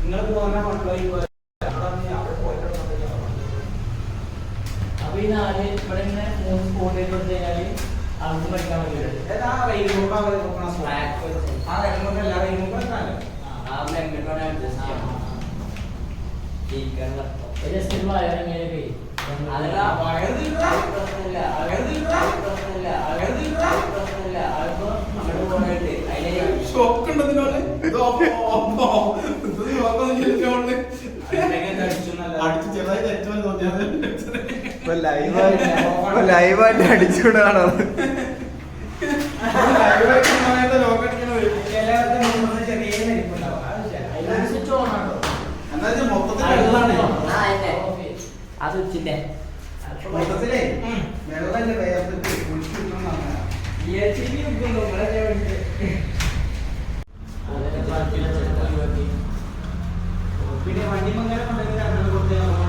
നിങ്ങൾ പോകുന്ന കൊണ്ടുപോയി അപ്പൊ ഈ നാല് ഇവിടെ ഇങ്ങനെ മൂന്ന് സ്പോട്ട് കൊടുത്തു കഴിഞ്ഞാൽ അവർക്ക് പഠിക്കാൻ പറ്റില്ല ലൈവായിട്ട് ഇപ്പൊ ലൈവായിട്ട് അടിച്ചുവിടാണോ എല്ലാവർക്കും മുമ്പ് ചെറിയ നെരിപ്പുണ്ടാവും അത് ശരി. സ്വിച്ച് ഓൺ ആണോ എന്നാ പിന്നെ വണ്ടിമംഗലം ഉണ്ടെങ്കിൽ അങ്ങനെ കൊടുത്തേ.